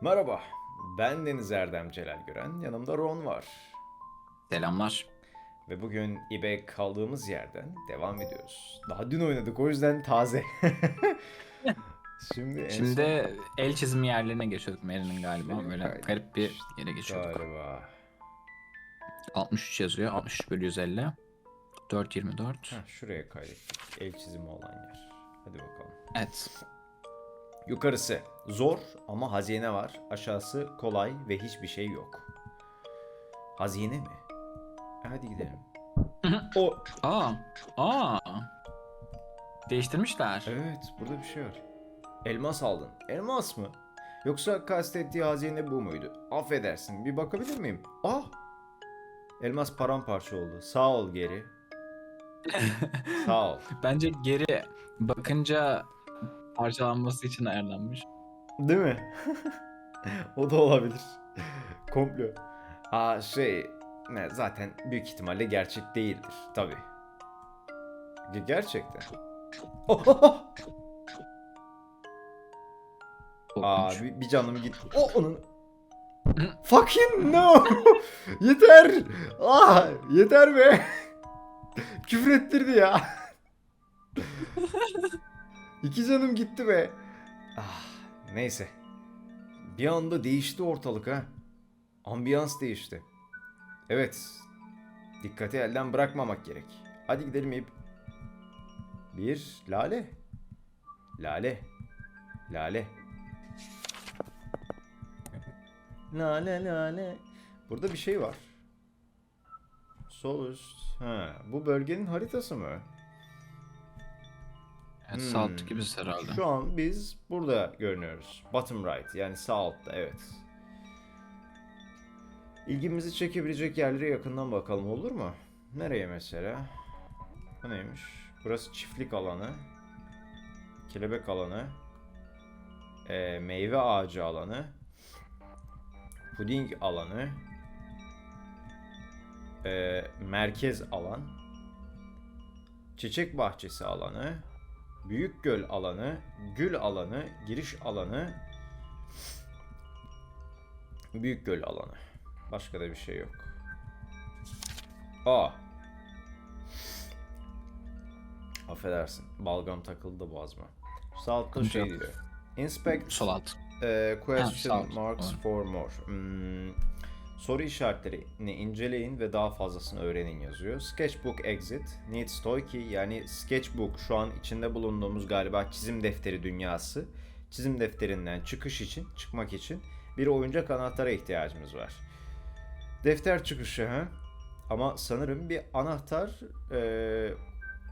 Merhaba, ben Deniz Erdem Celal Gören, yanımda Ron var. Selamlar. Ve bugün İbe kaldığımız yerden devam ediyoruz. Daha dün oynadık o yüzden taze. Şimdi Şimdi el çizimi yerlerine geçiyorduk Mary'nin galiba. Şey, Böyle aynen. garip bir yere son geçiyorduk. galiba. 63 yazıyor. 63 bölü 150. 424. Heh, şuraya kaydettik. El çizimi olan yer. Hadi bakalım. Evet. Yukarısı zor ama hazine var. Aşağısı kolay ve hiçbir şey yok. Hazine mi? E, Hadi gidelim. o Aa. Aa. Değiştirmişler. Evet, burada bir şey var. Elmas aldın. Elmas mı? Yoksa kastettiği hazine bu muydu? Affedersin, bir bakabilir miyim? Ah! Elmas paramparça oldu. Sağ ol geri. Sağ ol. Bence geri bakınca parçalanması için ayarlanmış. Değil mi? o da olabilir. Komplo. Aa şey, ne, zaten büyük ihtimalle gerçek değildir. Tabii. Ge- Gerçekten. Oh, oh, oh! Aa bir, bir canım gitti. O onun. Fucking no. yeter. Ah yeter be. Küfür ettirdi ya. İki canım gitti be. Ah neyse. Bir anda değişti ortalık ha. Ambiyans değişti. Evet. Dikkati elden bırakmamak gerek. Hadi gidelim İb. Bir lale. Lale. Lale. Lale lale. Burada bir şey var. Sol üst. Ha, bu bölgenin haritası mı? Evet, sağ Hmm. alttaki biz herhalde. Şu an biz burada görünüyoruz. Bottom right yani sağ altta evet. İlgimizi çekebilecek yerlere yakından bakalım olur mu? Nereye mesela? Bu neymiş? Burası çiftlik alanı. Kelebek alanı. Ee, meyve ağacı alanı. Puding alanı. Ee, merkez alan. Çiçek bahçesi alanı. Büyük göl alanı, gül alanı, giriş alanı, büyük göl alanı. Başka da bir şey yok. Aa. Affedersin. Balgam takıldı boğazıma. Sağ altta şey diyor. Inspect Sol alt. e, question marks for more. Hmm, soru işaretlerini inceleyin ve daha fazlasını öğrenin yazıyor. Sketchbook exit needs toy key yani sketchbook şu an içinde bulunduğumuz galiba çizim defteri dünyası. Çizim defterinden çıkış için, çıkmak için bir oyuncak anahtara ihtiyacımız var. Defter çıkışı ha. Ama sanırım bir anahtar e,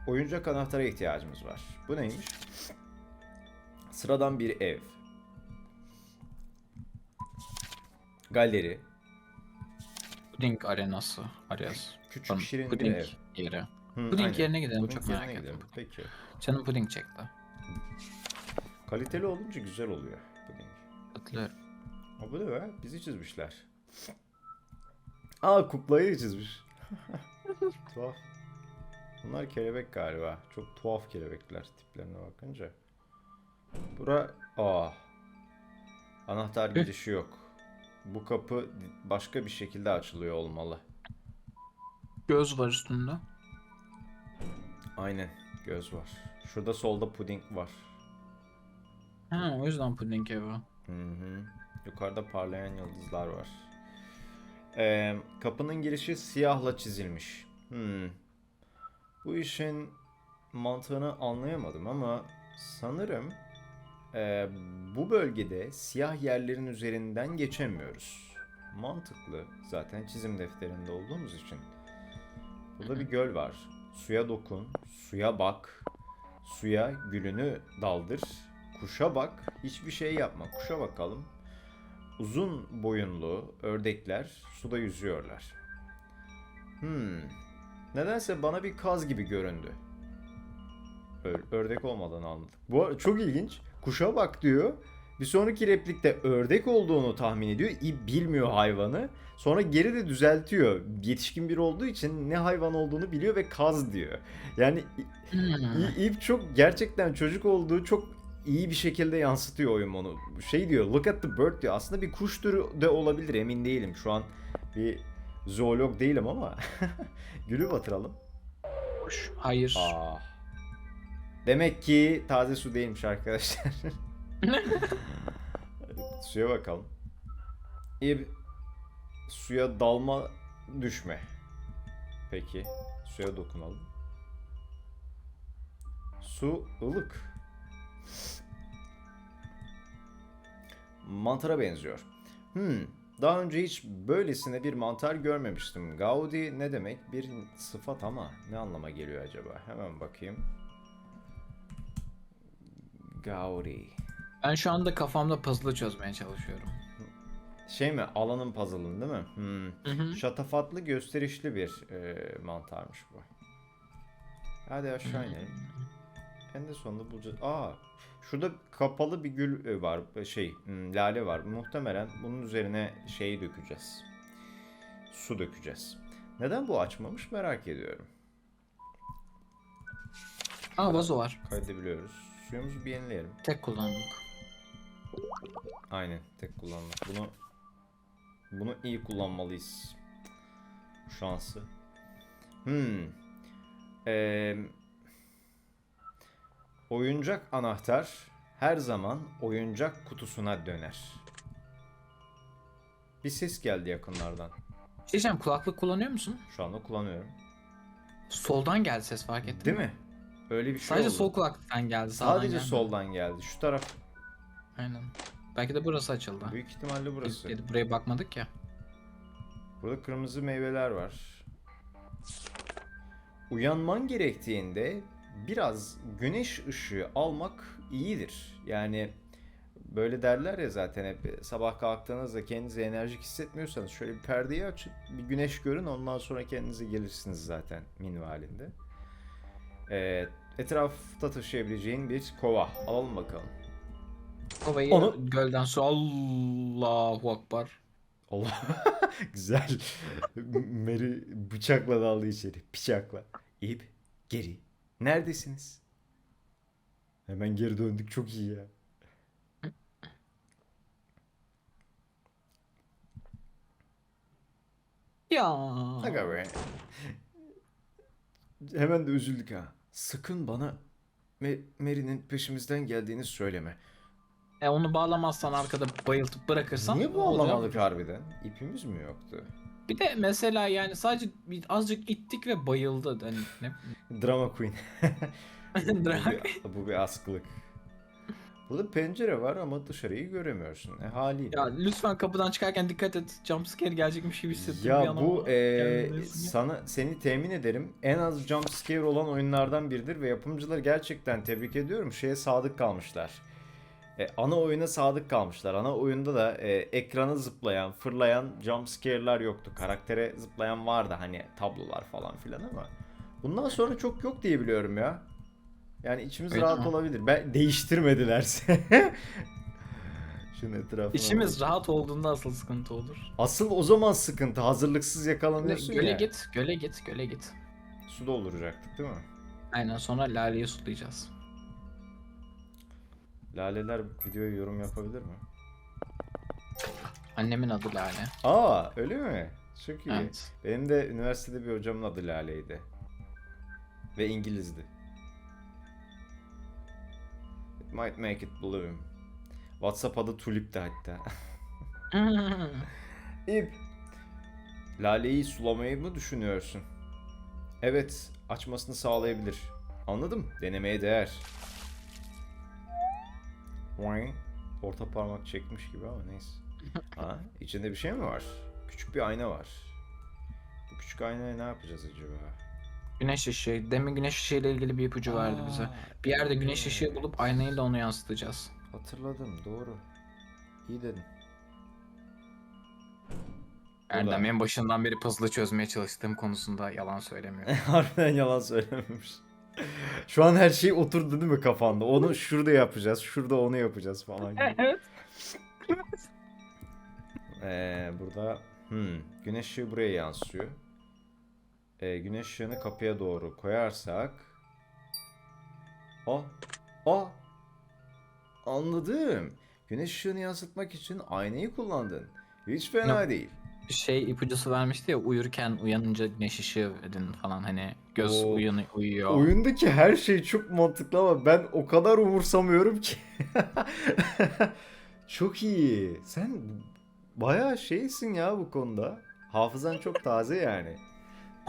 oyuncak anahtara ihtiyacımız var. Bu neymiş? Sıradan bir ev. Galeri. Puding arenası. Areas. Küçük Pardon, şirin puding bir ev. yeri. Hı, Puding aynen. yerine gidelim, Puding çok yerine merak gidelim. ettim. Peki. Canım puding çekti. Kaliteli olunca güzel oluyor puding. Katılıyorum. Ha bu ne be? Bizi çizmişler. Aa kuklayı çizmiş. tuhaf. Bunlar kelebek galiba. Çok tuhaf kelebekler tiplerine bakınca. Bura... Aa. Anahtar girişi yok. Bu kapı başka bir şekilde açılıyor olmalı. Göz var üstünde. Aynen. Göz var. Şurada solda puding var. Ha, o yüzden puding evi. Hı hı. Yukarıda parlayan yıldızlar var. Ee, kapının girişi siyahla çizilmiş. Hmm. Bu işin mantığını anlayamadım ama sanırım e, bu bölgede siyah yerlerin üzerinden geçemiyoruz. Mantıklı. Zaten çizim defterinde olduğumuz için. Burada bir göl var. Suya dokun, suya bak, suya gülünü daldır, kuşa bak, hiçbir şey yapma. Kuşa bakalım. Uzun boyunlu ördekler suda yüzüyorlar. Hmm. Nedense bana bir kaz gibi göründü. Ördek olmadan anladık. Bu çok ilginç. Kuşa bak diyor. Bir sonraki replikte ördek olduğunu tahmin ediyor. İp bilmiyor hayvanı. Sonra geri de düzeltiyor. Yetişkin biri olduğu için ne hayvan olduğunu biliyor ve kaz diyor. Yani Hmm. İp çok gerçekten çocuk olduğu çok iyi bir şekilde yansıtıyor oyun onu. Şey diyor look at the bird diyor. Aslında bir kuş türü de olabilir emin değilim. Şu an bir zoolog değilim ama. Gülü batıralım. Kuş. Hayır. Aa. Demek ki taze su değilmiş arkadaşlar. Suya bakalım. İyi. Suya dalma düşme. Peki. Suya dokunalım. Su ılık. Mantara benziyor. Hmm. Daha önce hiç böylesine bir mantar görmemiştim. Gaudi ne demek? Bir sıfat ama ne anlama geliyor acaba? Hemen bakayım. Gaudi. Ben şu anda kafamda puzzle çözmeye çalışıyorum. Şey mi? Alanın puzzle'ın değil mi? Hmm. Hı hı. Şatafatlı gösterişli bir e, mantarmış bu. Hadi aşağı inelim. En de sonunda bulacağız. Aa, şurada kapalı bir gül e, var. e, Şey, hmm, lale var. Muhtemelen bunun üzerine şeyi dökeceğiz. Su dökeceğiz. Neden bu açmamış merak ediyorum. Aa vazo var. Kaydedebiliyoruz. Suyumuzu bir yenileyelim. Tek kullanımlık. Aynen, tek kullanmak. Bunu bunu iyi kullanmalıyız. Bu şansı. Hmm. Ee, oyuncak anahtar her zaman oyuncak kutusuna döner. Bir ses geldi yakınlardan. Şey diyeceğim kulaklık kullanıyor musun? Şu anda kullanıyorum. Soldan geldi ses fark ettin Değil mi? Öyle bir şey Sadece oldu. sol kulaklıktan geldi. Sadece gelmedi. soldan geldi. Şu taraf Aynen. Belki de burası açıldı. büyük ihtimalle Biz burası. de buraya bakmadık ya. Burada kırmızı meyveler var. Uyanman gerektiğinde biraz güneş ışığı almak iyidir. Yani böyle derler ya zaten hep sabah kalktığınızda kendinizi enerjik hissetmiyorsanız şöyle bir perdeyi açın, bir güneş görün ondan sonra kendinize gelirsiniz zaten minvalinde. Ee, etrafta taşıyabileceğin bir kova. Alalım bakalım. Kovayı Onu- gölden su Allahu Akbar. Allah güzel. Mary bıçakla daldı içeri. Bıçakla. İp geri. Neredesiniz? Hemen geri döndük çok iyi ya. Ya. Aga be. Hemen de üzüldük ha. Sakın bana Me- Mary'nin peşimizden geldiğini söyleme. E onu bağlamazsan arkada bayıltıp bırakırsan. Niye anlamadık harbiden? İpimiz mi yoktu? Bir de mesela yani sadece bir azıcık ittik ve bayıldı. Hani ne? Drama Queen. bu, bir, bu bir askılık. Burada pencere var ama dışarıyı göremiyorsun. E haliyle. ya lütfen kapıdan çıkarken dikkat et. Jumpscare gelecekmiş gibi hissettim bir Ya bu e, gelmedi. sana seni temin ederim en az jump scare olan oyunlardan biridir ve yapımcıları gerçekten tebrik ediyorum. Şeye sadık kalmışlar. E, ana oyuna sadık kalmışlar. Ana oyunda da e, ekrana zıplayan, fırlayan jump scare'lar yoktu. Karaktere zıplayan vardı hani tablolar falan filan ama bundan sonra çok yok diye biliyorum ya. Yani içimiz Öyle rahat mi? olabilir. Ben değiştirmedilerse. Şunun etrafına İçimiz bak. rahat olduğunda asıl sıkıntı olur. Asıl o zaman sıkıntı. Hazırlıksız Göle, yakalanıyorsun göle ya. git, göle git, göle git. Su dolduracaktık değil mi? Aynen sonra laleyi sulayacağız. Laleler videoya yorum yapabilir mi? Annemin adı Lale. Aa öyle mi? Çok iyi. Evet. Benim de üniversitede bir hocamın adı Lale'ydi. Ve İngilizdi. Might make it bloom. WhatsApp adı Tulip'ti hatta. İp. Lale'yi sulamayı mı düşünüyorsun? Evet, açmasını sağlayabilir. Anladım, denemeye değer. Orta parmak çekmiş gibi ama neyse. Ha, içinde bir şey mi var? Küçük bir ayna var. Bu küçük aynaya ne yapacağız acaba? Güneş ışığı. Demin güneş ışığı ile ilgili bir ipucu verdi bize. Bir yerde güneş evet. ışığı bulup aynayla onu yansıtacağız. Hatırladım, doğru. İyi dedin. Erdem en başından beri puzzle çözmeye çalıştığım konusunda yalan söylemiyor. Harbiden yalan söylememiş. Şu an her şey oturdu değil mi kafanda? Onu şurada yapacağız, şurada onu yapacağız falan gibi. evet. Ee, burada hmm, güneş ışığı buraya yansıyor. Ee, güneş ışığını kapıya doğru koyarsak o o anladım. Güneş ışığını yansıtmak için aynayı kullandın. Hiç fena Yok. değil. Şey ipucusu vermişti ya uyurken uyanınca güneş ışığı edin falan hani göz Oo. uyanı uyuyor. Oyundaki her şey çok mantıklı ama ben o kadar umursamıyorum ki. çok iyi. Sen bayağı şeysin ya bu konuda. Hafızan çok taze yani.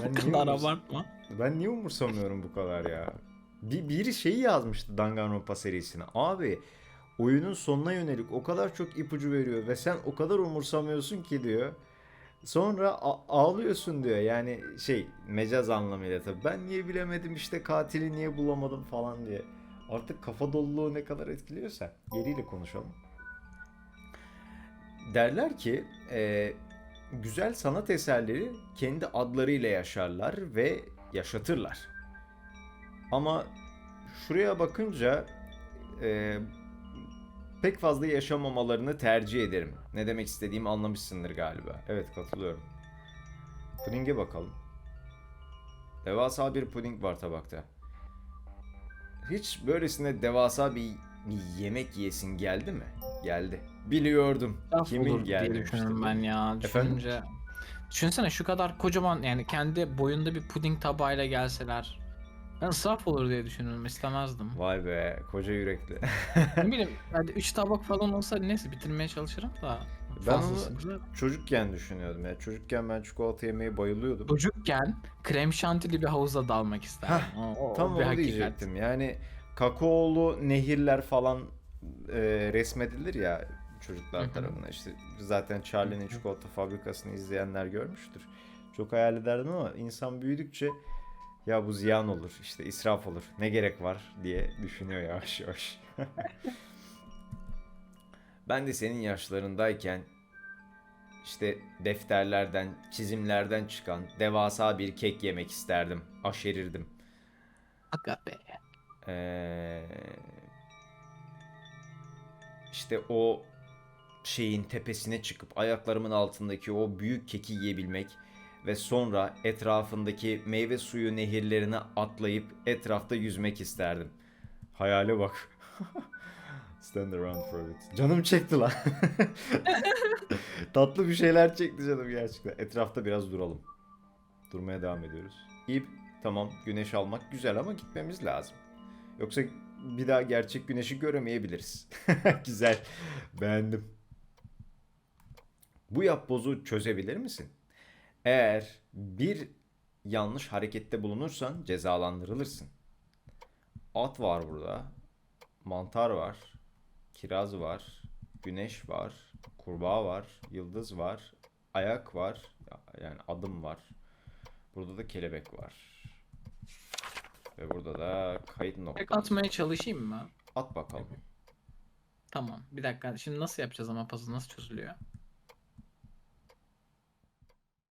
O niye kadar abartma. Ben niye umursamıyorum bu kadar ya? Bir, biri şeyi yazmıştı Danganronpa serisine. Abi oyunun sonuna yönelik o kadar çok ipucu veriyor ve sen o kadar umursamıyorsun ki diyor. Sonra a- ağlıyorsun diyor. Yani şey mecaz anlamıyla tabii. Ben niye bilemedim işte katili niye bulamadım falan diye. Artık kafa doluluğu ne kadar etkiliyorsa geriyle konuşalım. Derler ki e, güzel sanat eserleri kendi adlarıyla yaşarlar ve yaşatırlar. Ama şuraya bakınca e, pek fazla yaşamamalarını tercih ederim. Ne demek istediğimi anlamışsındır galiba. Evet katılıyorum. Pudinge bakalım. Devasa bir puding var tabakta. Hiç böylesine devasa bir, yemek yesin geldi mi? Geldi. Biliyordum. Laf Kimin olur diye gelmemişti düşünüyorum ben ya. Efendim? Düşününce. Düşünsene şu kadar kocaman yani kendi boyunda bir puding tabağıyla gelseler. Ben israf olur diye düşünüyorum istemezdim. Vay be koca yürekli. ne bileyim hadi 3 tabak falan olsa neyse bitirmeye çalışırım da. Ben fazlasını- Çocukken düşünüyordum ya. Çocukken ben çikolata yemeye bayılıyordum. Çocukken krem şantili bir havuza dalmak isterdim. Hah, O- o- o Tam bir onu hakikat. diyecektim. Yani kakaolu nehirler falan e, resmedilir ya çocuklar tarafından. İşte zaten Charlie'nin çikolata fabrikasını izleyenler görmüştür. Çok hayal ederdim ama insan büyüdükçe ya bu ziyan olur, işte israf olur, ne gerek var diye düşünüyor yavaş yavaş. ben de senin yaşlarındayken işte defterlerden, çizimlerden çıkan devasa bir kek yemek isterdim. Aşerirdim. Aga be. Ee, işte o şeyin tepesine çıkıp ayaklarımın altındaki o büyük keki yiyebilmek ve sonra etrafındaki meyve suyu nehirlerine atlayıp etrafta yüzmek isterdim. Hayale bak. Stand around for a bit. Canım çekti lan. Tatlı bir şeyler çekti canım gerçekten. Etrafta biraz duralım. Durmaya devam ediyoruz. İyi tamam güneş almak güzel ama gitmemiz lazım. Yoksa bir daha gerçek güneşi göremeyebiliriz. güzel. Beğendim. Bu yapbozu çözebilir misin? Eğer bir yanlış harekette bulunursan cezalandırılırsın. At var burada. Mantar var. Kiraz var. Güneş var. Kurbağa var. Yıldız var. Ayak var. Yani adım var. Burada da kelebek var. Ve burada da kayıt Tek noktası. atmaya çalışayım mı? At bakalım. Tamam. Bir dakika. Şimdi nasıl yapacağız ama puzzle nasıl çözülüyor?